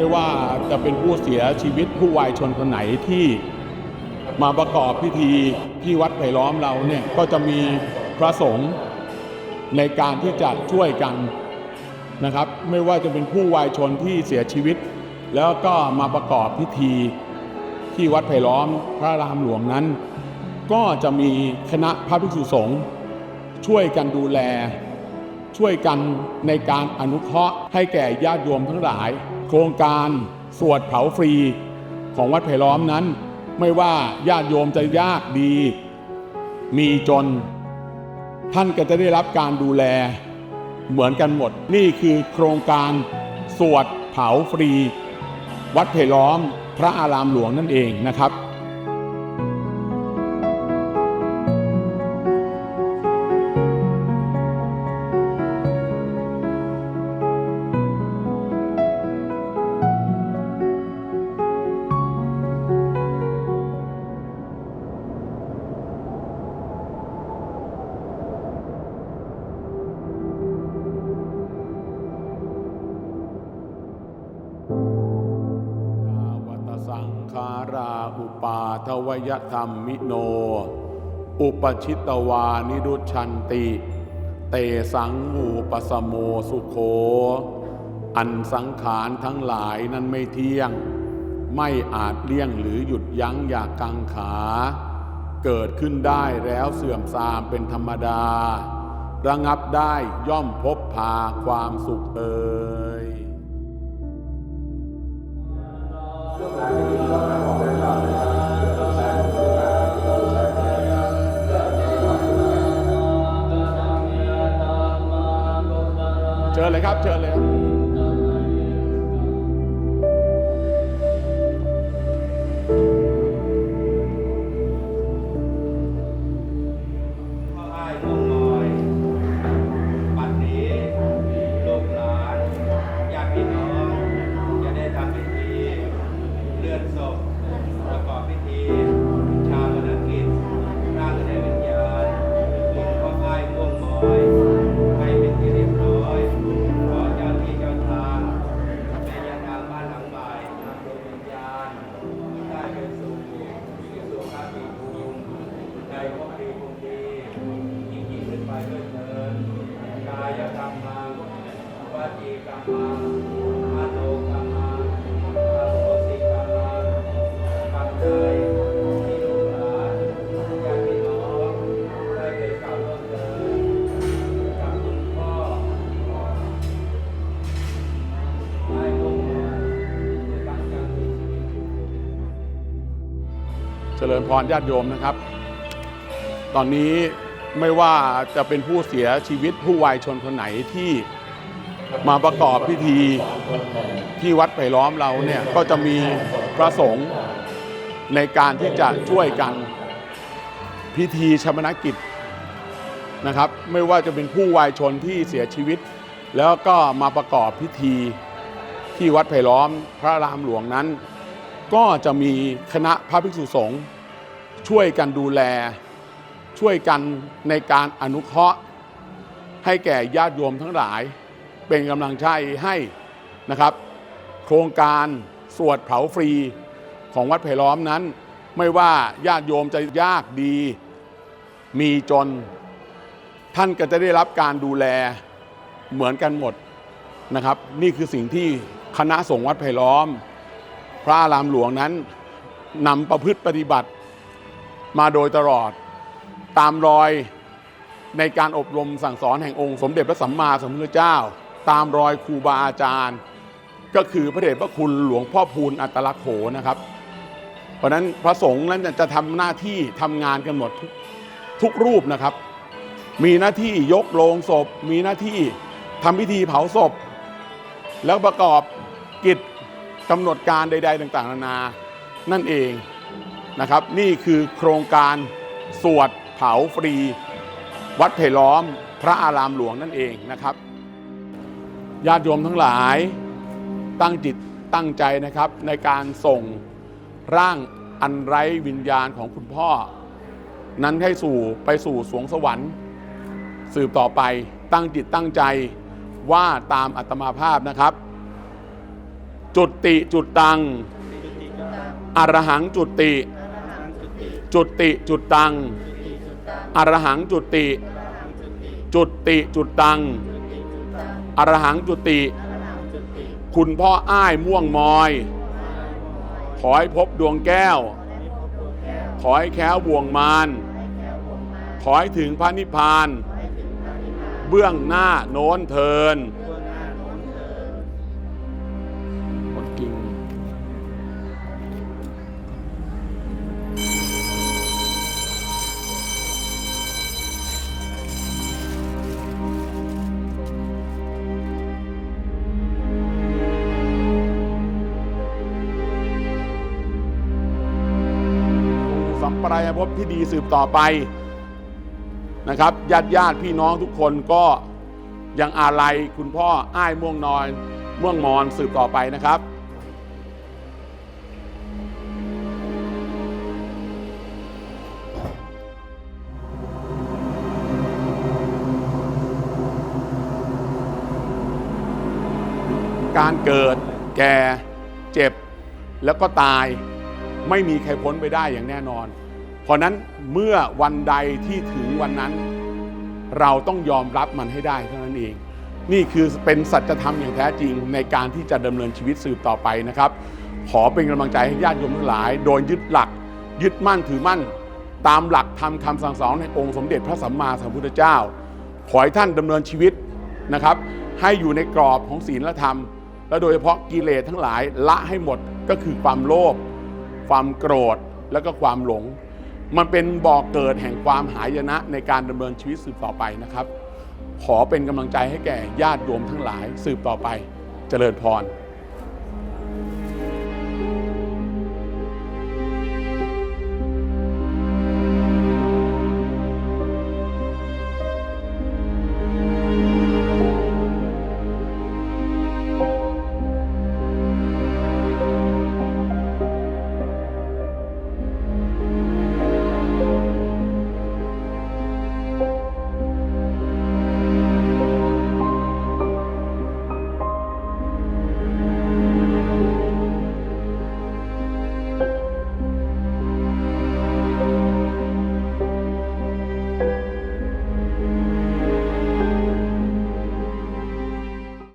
ไม่ว่าจะเป็นผู้เสียชีวิตผู้วายชนคนไหนที่มาประกอบพิธีที่วัดไผ่ล้อมเราเนี่ยก็จะมีพระสงฆ์ในการที่จะช่วยกันนะครับ ไม่ว่าจะเป็นผู้วายชนที่เสียชีวิต แล้วก็มาประกอบพิธีที่วัดไผ่ล้อมพระรามหลวงนั้น ก็จะมีคณะพระภิกษุสงฆ์ช่วยกันดูแล ช่วยกันในการอนุเคราะห์ให้แก่ญาติโยมทั้งหลาย โครงการสวดเผาฟรีของวัดไผ่ล้อมนั้น ไม่ว่าญาติโยมจะยากดี มีจน ท่านก็จะได้รับการดูแล เหมือนกันหมด นี่คือโครงการสวดเผาฟรี วัดไผ่ล้อมพระอารามหลวงนั่นเองนะครับ อุปาทวยธรรมมิโน อุปชิตวานิรุชันติ เตสังมูปสโมสุโค อันสังขารทั้งหลายนั้นไม่เที่ยง ไม่อาจเลี่ยงหรือหยุดยั้งอยากกังขา เกิดขึ้นได้แล้วเสื่อมทรามเป็นธรรมดา ระงับได้ย่อมพบพาความสุขเอ่ย เชิญเลยครับ เชิญเลยครับ เจริญพรญาติโยมนะครับ ตอนนี้ไม่ว่าจะเป็นผู้เสียชีวิตผู้วายชนคนไหนที่มาประกอบพิธีที่วัดไผ่ล้อมเราเนี่ยก็จะมีพระสงฆ์ในการที่จะช่วยกันพิธีชมนกิจนะครับ ไม่ว่าจะเป็นผู้วายชนที่เสียชีวิต แล้วก็มาประกอบพิธีที่วัดไผ่ล้อมพระรามหลวงนั้น ก็จะมีคณะพระภิกษุสงฆ์ช่วยกันดูแล ช่วยกันในการอนุเคราะห์ ให้แก่ญาติโยมทั้งหลาย เป็นกำลังใจให้นะครับ โครงการสวดเผาฟรีของวัดไผ่ล้อมนั้น ไม่ว่าญาติโยมจะยากดี มีจน ท่านก็จะได้รับการดูแลเหมือนกันหมดนะครับ นี่คือสิ่งที่คณะสงฆ์วัดไผ่ล้อม พระอารามหลวงนั้นนำประพฤติปฏิบัติมาโดยตลอดตามรอยในการอบรมสั่งสอนแห่งองค์สมเด็จพระสัมมาสัมพุทธเจ้า ตามรอยครูบาอาจารย์ ก็คือพระเดชพระคุณหลวงพ่อพูนอัตลักษโขนะครับ เพราะนั้นพระสงฆ์นั้นจะทำหน้าที่ทำงานกันหมดทุกรูปนะครับ มีหน้าที่ยกโลงศพ มีหน้าที่ทำพิธีเผาศพ แล้วประกอบกิจ กำหนดการใด ๆ ต่างๆ นานานั่นเองนะครับ นี่คือโครงการสวดเผาฟรี วัดไผ่ล้อมพระอารามหลวงนั่นเองนะครับญาติโยมทั้งหลายตั้งจิตตั้งใจนะครับ ในการส่งร่างอันไร้วิญญาณของคุณพ่อ นั้นให้สู่ไปสู่สวงสวรรค์ สืบต่อไปตั้งจิตตั้งใจว่าตามอัตมาภาพนะครับ จุติจุดตัง อรหังจุติ จุติจุดตัง อรหังจุติ จุติจุดตัง อรหังจุติ คุณพ่ออ้ายม่วงมอย ขอให้พบดวงแก้ว ขอให้แค้วบ่วงมาร ขอให้ถึงพระนิพพาน เบื้องหน้าโน้นเทินคน ปรายภพที่ดีสืบต่อไปนะครับญาติญาติพี่น้องทุกคนก็ยังอาลัยคุณพ่ออ้ายม่วงนอนม่วงมอนสืบต่อไปนะครับการเกิดแก่เจ็บแล้วก็ตายไม่มีใครพ้นไปได้อย่างแน่นอน ราะนั้นเมื่อวันใดที่ถึงวันนั้น เราต้องยอมรับมันให้ได้เท่านั้นเอง นี่คือเป็นสัจธรรมอย่างแท้จริงในการที่จะดำเนินชีวิตสืบต่อไปนะครับ ขอเป็นกำลังใจให้ญาติโยมทั้งหลาย โดยยึดหลัก ยึดมั่นถือมั่น ตามหลักธรรมคำสั่งสอนในองค์สมเด็จพระสัมมาสัมพุทธเจ้า ขอให้ท่านดำเนินชีวิตนะครับ ให้อยู่ในกรอบของศีลและธรรม และโดยเฉพาะกิเลสทั้งหลายละให้หมดก็คือความโลภความโกรธแล้วก็ความหลง มันเป็นบ่อกเกิดแห่งความหายนะในการดำเนินชีวิตสืบต่อไปนะครับ ขอเป็นกำลังใจให้แก่ญาติโยมทั้งหลายสืบต่อไป เจริญพร